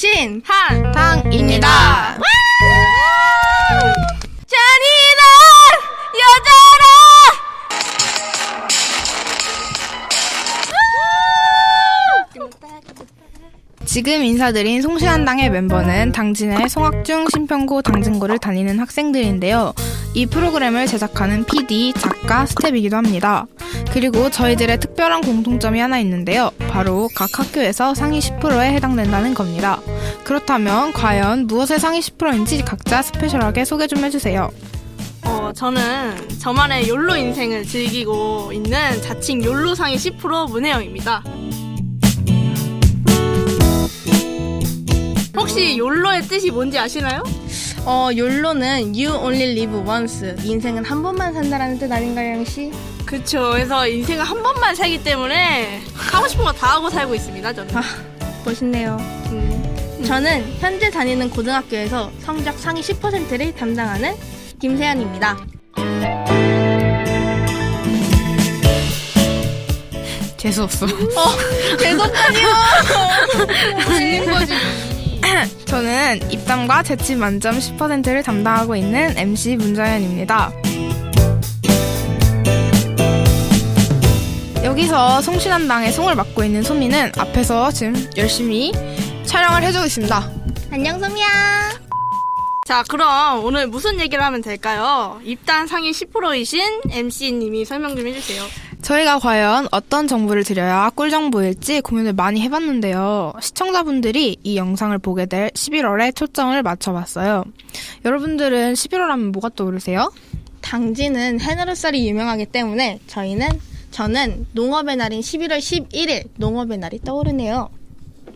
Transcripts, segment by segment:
신! 한 탕입니다. 잔인한 여자라 지금 인사드린 송시한당의 멤버는 당진의 송학중, 신평고, 당진고를 다니는 학생들인데요. 이 프로그램을 제작하는 PD, 작가, 스텝이기도 합니다. 그리고 저희들의 특별한 공통점이 하나 있는데요. 바로 각 학교에서 상위 10%에 해당된다는 겁니다. 그렇다면 과연 무엇의 상위 10%인지 각자 스페셜하게 소개 좀 해주세요. 어, 저는 저만의 욜로 인생을 즐기고 있는 자칭 욜로상의 10% 문혜영입니다. 혹시 욜로의 뜻이 뭔지 아시나요? 어, 욜로는 You Only Live Once. 인생은 한 번만 산다라는 뜻 아닌가요, 영씨? 그쵸. 그래서 인생을 한 번만 살기 때문에 하고 싶은 거 다 하고 살고 있습니다, 저는. 아. 멋있네요. 음. 저는 현재 다니는 고등학교에서 성적 상위 10%를 담당하는 김세연입니다. 재수 없어. 죄송해요. 저는 입담과 재치 만점 10%를 담당하고 있는 MC 문자연입니다. 여기서 송신한당의 송을 맡고 있는 소미는 앞에서 지금 열심히 촬영을 해주고 있습니다. 안녕, 소미야. 자, 그럼 오늘 무슨 얘기를 하면 될까요? 입단 상위 10%이신 MC님이 설명 좀 해주세요. 저희가 과연 어떤 정보를 드려야 꿀정보일지 고민을 많이 해봤는데요. 시청자분들이 이 영상을 보게 될 11월에 초점을 맞춰봤어요. 여러분들은 11월 하면 뭐가 떠오르세요? 당진은 해나루살이 유명하기 때문에 저희는 저는 농업의 날인 11월 11일 농업의 날이 떠오르네요.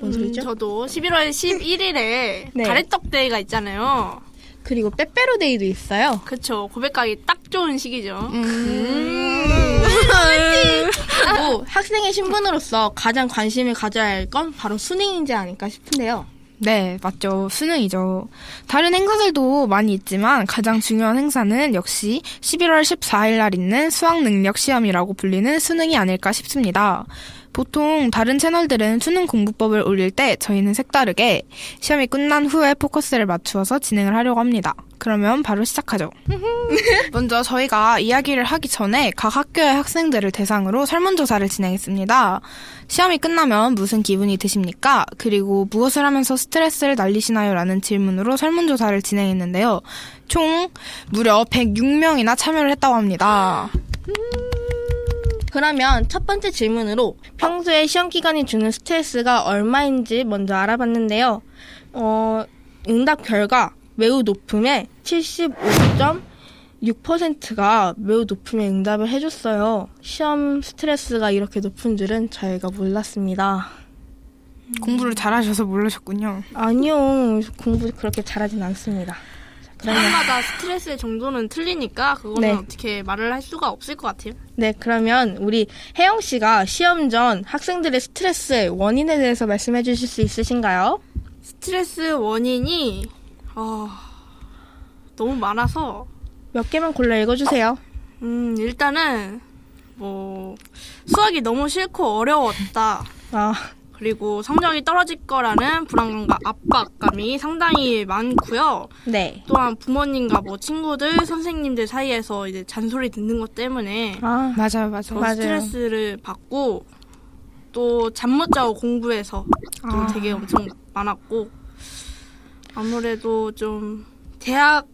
뭔 소리죠? 음, 저도 11월 11일에 네. 가래떡 데이가 있잖아요. 그리고 빼빼로 데이도 있어요. 그쵸. 고백하기 딱 좋은 시기죠. 음. 그리고 학생의 신분으로서 가장 관심을 가져야 할 건 바로 수능이지 않을까 싶은데요. 네, 맞죠. 수능이죠. 다른 행사들도 많이 있지만 가장 중요한 행사는 역시 11월 14일 날 있는 수학 능력 시험이라고 불리는 수능이 아닐까 싶습니다. 보통 다른 채널들은 수능 공부법을 올릴 때 저희는 색다르게 시험이 끝난 후에 포커스를 맞추어서 진행을 하려고 합니다. 그러면 바로 시작하죠. 먼저 저희가 이야기를 하기 전에 각 학교의 학생들을 대상으로 설문조사를 진행했습니다. 시험이 끝나면 무슨 기분이 드십니까? 그리고 무엇을 하면서 스트레스를 날리시나요? 라는 질문으로 설문조사를 진행했는데요. 총 무려 106명이나 참여를 했다고 합니다. 그러면 첫 번째 질문으로 평소에 시험 기간이 주는 스트레스가 얼마인지 먼저 알아봤는데요. 어, 응답 결과 매우 높음에 75.6%가 매우 높음에 응답을 해줬어요. 시험 스트레스가 이렇게 높은 줄은 저희가 몰랐습니다. 공부를 잘하셔서 모르셨군요. 아니요, 공부 그렇게 잘하진 않습니다. 사람마다 스트레스의 정도는 틀리니까 그거는 네. 어떻게 말을 할 수가 없을 것 같아요. 네, 그러면 우리 혜영 씨가 시험 전 학생들의 스트레스의 원인에 대해서 말씀해 주실 수 있으신가요? 스트레스 원인이 아, 너무 많아서 몇 개만 골라 읽어 주세요. 음, 일단은 뭐 수학이 너무 싫고 어려웠다. 아, 그리고 성적이 떨어질 거라는 불안감과 압박감이 상당히 많고요. 네. 또한 부모님과 뭐 친구들, 선생님들 사이에서 이제 잔소리 듣는 것 때문에 아, 맞아요, 맞아요. 더. 스트레스를 받고 또 잠 못 자고 공부해서 또 아. 되게 엄청 많았고 아무래도 좀 대학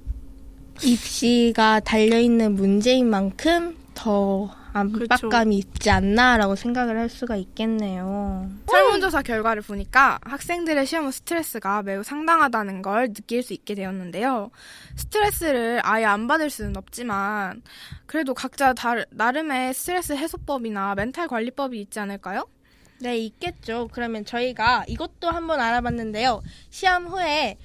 입시가 달려있는 문제인 만큼 더 압박감이 있지 않나라고 생각을 할 수가 있겠네요. 설문조사 결과를 보니까 학생들의 시험 후 스트레스가 매우 상당하다는 걸 느낄 수 있게 되었는데요. 스트레스를 아예 안 받을 수는 없지만 그래도 각자 다, 나름의 스트레스 해소법이나 멘탈 관리법이 있지 않을까요? 네, 있겠죠. 그러면 저희가 이것도 한번 알아봤는데요. 시험 후에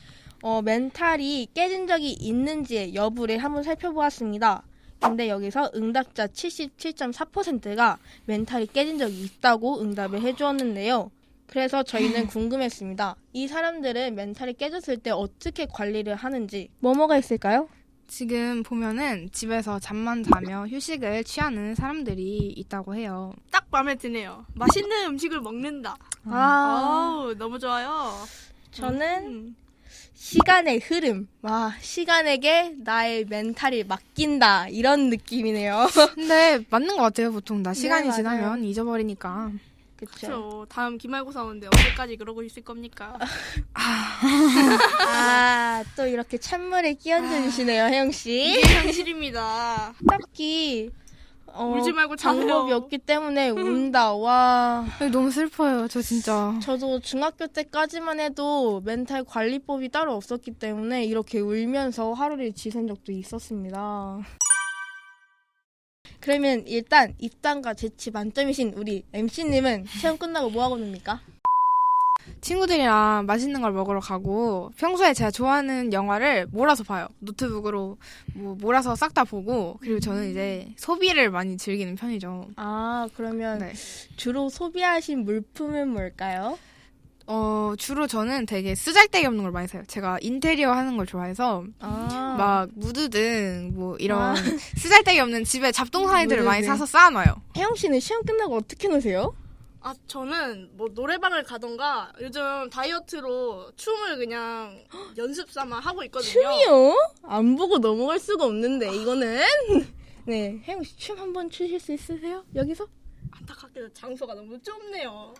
어, 멘탈이 깨진 적이 있는지 여부를 한번 살펴보았습니다. 근데 여기서 응답자 77.4%가 멘탈이 깨진 적이 있다고 응답을 해주었는데요. 그래서 저희는 궁금했습니다. 이 사람들은 멘탈이 깨졌을 때 어떻게 관리를 하는지 뭐뭐가 있을까요? 지금 보면은 집에서 잠만 자며 휴식을 취하는 사람들이 있다고 해요. 딱 마음에 드네요. 맛있는 음식을 먹는다. 아, 아우 너무 좋아요. 저는 음. 시간의 흐름. 와, 시간에게 나의 멘탈이 맡긴다. 이런 느낌이네요. 근데 맞는 것 같아요, 보통. 다 시간이 맞아요. 지나면 잊어버리니까. 그쵸. 그렇죠. 다음 기말고사 오는데 언제까지 그러고 있을 겁니까? 아, 또 이렇게 찬물에 끼얹어 주시네요, 혜영 씨. 이게 현실입니다. 딱히, 어, 울지 말고 자세요. 방법이 없기 때문에 운다. 와. 너무 슬퍼요, 저 진짜. 저도 중학교 때까지만 해도 멘탈 관리법이 따로 없었기 때문에 이렇게 울면서 하루를 지샌 적도 있었습니다. 그러면 일단 입단과 재치 만점이신 우리 MC님은 시험 끝나고 뭐 하고 놉니까? 친구들이랑 맛있는 걸 먹으러 가고 평소에 제가 좋아하는 영화를 몰아서 봐요. 노트북으로 뭐 몰아서 싹 다 보고 그리고 저는 이제 소비를 많이 즐기는 편이죠. 아, 그러면 네. 주로 소비하신 물품은 뭘까요? 어, 주로 저는 되게 쓰잘데기 없는 걸 많이 사요. 제가 인테리어 하는 걸 좋아해서 아, 막 무드 등 뭐 이런 아. 쓰잘데기 없는 집에 잡동사니들을 많이 등. 사서 쌓아놔요. 혜영 씨는 시험 끝나고 어떻게 노세요? 아 저는 뭐 노래방을 가던가 요즘 다이어트로 춤을 그냥 연습 삼아 하고 있거든요. 춤이요? 안 보고 넘어갈 수가 없는데 이거는 네 혜영 씨 춤 한번 추실 수 있으세요? 여기서? 안타깝게도 장소가 너무 좁네요.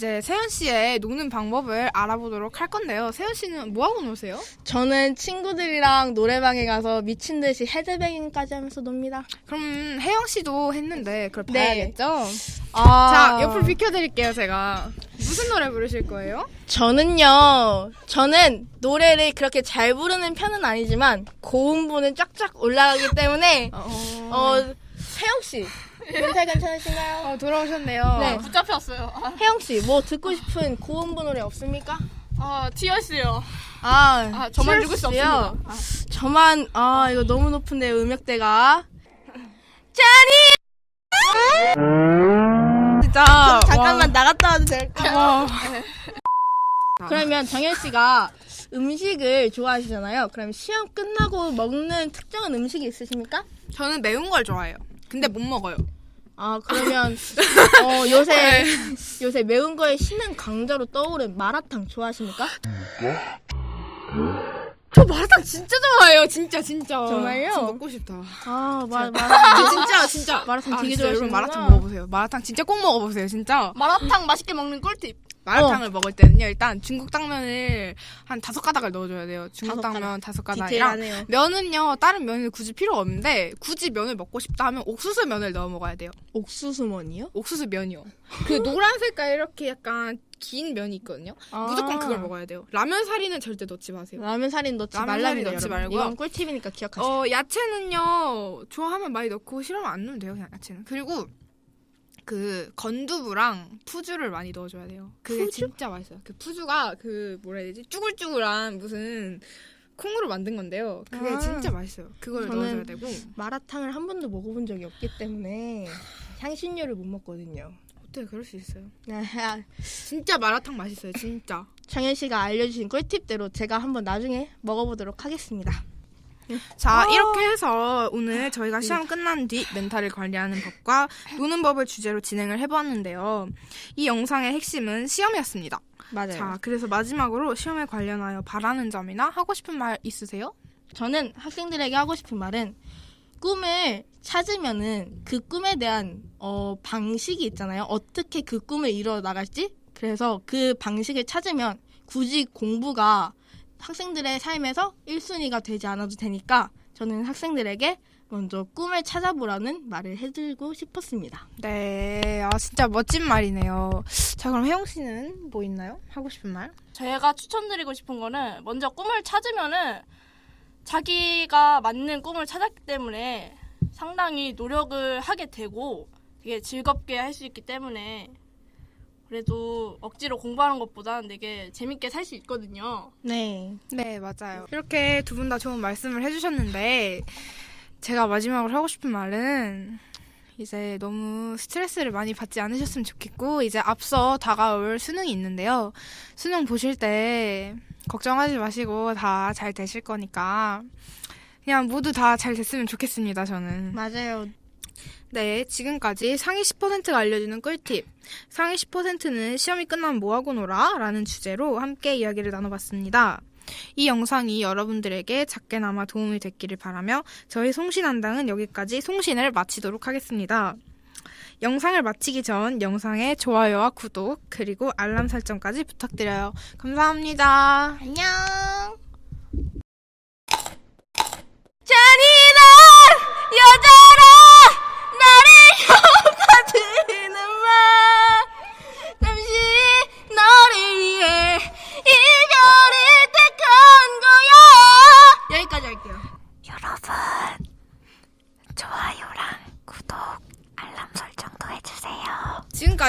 이제 세연 씨의 노는 방법을 알아보도록 할 건데요. 세연 씨는 뭐 하고 노세요? 저는 친구들이랑 노래방에 가서 미친 듯이 헤드뱅잉까지 하면서 놉니다. 그럼 혜영 씨도 했는데 그걸 네. 봐야겠죠? 아, 자, 옆을 비켜드릴게요, 제가. 무슨 노래 부르실 거예요? 저는요, 저는 노래를 그렇게 잘 부르는 편은 아니지만 고음부는 쫙쫙 올라가기 때문에 어, 어 혜영 씨 멘탈 괜찮으신가요? 어, 돌아오셨네요. 네. 붙잡혔어요. 아, 혜영 씨 뭐 듣고 싶은 고음부 노래 없습니까? 아 티어스요. 아, 아 저만 죽을 수? 없습니다. 아, 저만 아 이거 너무 높은데 음역대가 진짜. 잠깐만 나갔다 와도 될까? 와. 그러면 정현 씨가 음식을 좋아하시잖아요. 그럼 시험 끝나고 먹는 특정한 음식이 있으십니까? 저는 매운 걸 좋아해요. 근데 못 먹어요. 아 그러면 어, 요새 요새 매운 거에 신은 강자로 떠오른 마라탕 좋아하십니까? 저 마라탕 진짜 좋아해요. 진짜, 진짜. 정말요? 진짜 먹고 싶다. 아 마, 아, 마라탕 진짜, 진짜. 마라탕 아, 되게 진짜 여러분 좋아하시는구나. 마라탕 먹어보세요. 마라탕 진짜 꼭 먹어보세요, 진짜. 마라탕 맛있게 먹는 꿀팁. 마라탕을 먹을 때는요, 일단 중국 당면을 한 다섯 가닥을 넣어줘야 돼요. 중국 다섯 당면 다섯 가닥이랑 디테일하네요. 면은요, 다른 면을 굳이 필요 없는데, 굳이 면을 먹고 싶다 하면 옥수수 면을 넣어 먹어야 돼요. 옥수수머니요? 옥수수 면이요. 그 노란 색깔 이렇게 약간 긴 면이 있거든요. 아. 무조건 그걸 먹어야 돼요. 라면 사리는 절대 넣지 마세요. 라면 살인 넣지 라면 거 넣지. 말고요. 이건 꿀팁이니까 기억하세요. 어, 야채는요, 좋아하면 많이 넣고, 싫으면 안 넣으면 돼요, 그냥 야채는. 그리고, 그, 건두부랑 푸주를 많이 넣어줘야 돼요. 그게 푸주? 진짜 맛있어요. 그 푸주가, 그, 뭐라 해야 되지? 쭈글쭈글한 무슨, 콩으로 만든 건데요. 그게 아. 진짜 맛있어요. 그걸 넣어줘야 되고. 마라탕을 한 번도 먹어본 적이 없기 때문에 향신료를 못 먹거든요. 어떻게 그럴 수 있어요? 아, 진짜 마라탕 맛있어요, 진짜. 정현 씨가 알려주신 꿀팁대로 제가 한번 나중에 먹어보도록 하겠습니다. 자, 어. 이렇게 해서 오늘 저희가 시험 끝난 뒤 멘탈을 관리하는 법과 노는 법을 주제로 진행을 해보았는데요. 이 영상의 핵심은 시험이었습니다. 맞아요. 자, 그래서 마지막으로 시험에 관련하여 바라는 점이나 하고 싶은 말 있으세요? 저는 학생들에게 하고 싶은 말은 꿈을 찾으면은 그 꿈에 대한 어, 방식이 있잖아요. 어떻게 그 꿈을 이뤄 나갈지. 그래서 그 방식을 찾으면 굳이 공부가 학생들의 삶에서 1순위가 되지 않아도 되니까 저는 학생들에게 먼저 꿈을 찾아보라는 말을 해드리고 싶었습니다. 네, 아, 진짜 멋진 말이네요. 자, 그럼 혜영 씨는 뭐 있나요? 하고 싶은 말? 제가 추천드리고 싶은 거는 먼저 꿈을 찾으면은 자기가 맞는 꿈을 찾았기 때문에 상당히 노력을 하게 되고 되게 즐겁게 할 수 있기 때문에 그래도 억지로 공부하는 것보다는 되게 재밌게 살 수 있거든요. 네. 네, 맞아요. 이렇게 두 분 다 좋은 말씀을 해주셨는데, 제가 마지막으로 하고 싶은 말은, 이제 너무 스트레스를 많이 받지 않으셨으면 좋겠고, 이제 앞서 다가올 수능이 있는데요. 수능 보실 때, 걱정하지 마시고 다 잘 되실 거니까, 그냥 모두 다 잘 됐으면 좋겠습니다, 저는. 맞아요. 네, 지금까지 상위 10%가 알려주는 꿀팁. 상위 10%는 시험이 끝나면 뭐하고 놀아? 라는 주제로 함께 이야기를 나눠봤습니다. 이 영상이 여러분들에게 작게나마 도움이 됐기를 바라며 저희 송신한당은 여기까지 송신을 마치도록 하겠습니다. 영상을 마치기 전 영상의 좋아요와 구독 그리고 알람 설정까지 부탁드려요. 감사합니다. 안녕.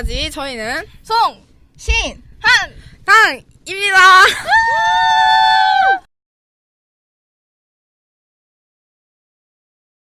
지금까지 저희는 송! 신! 한! 당입니다.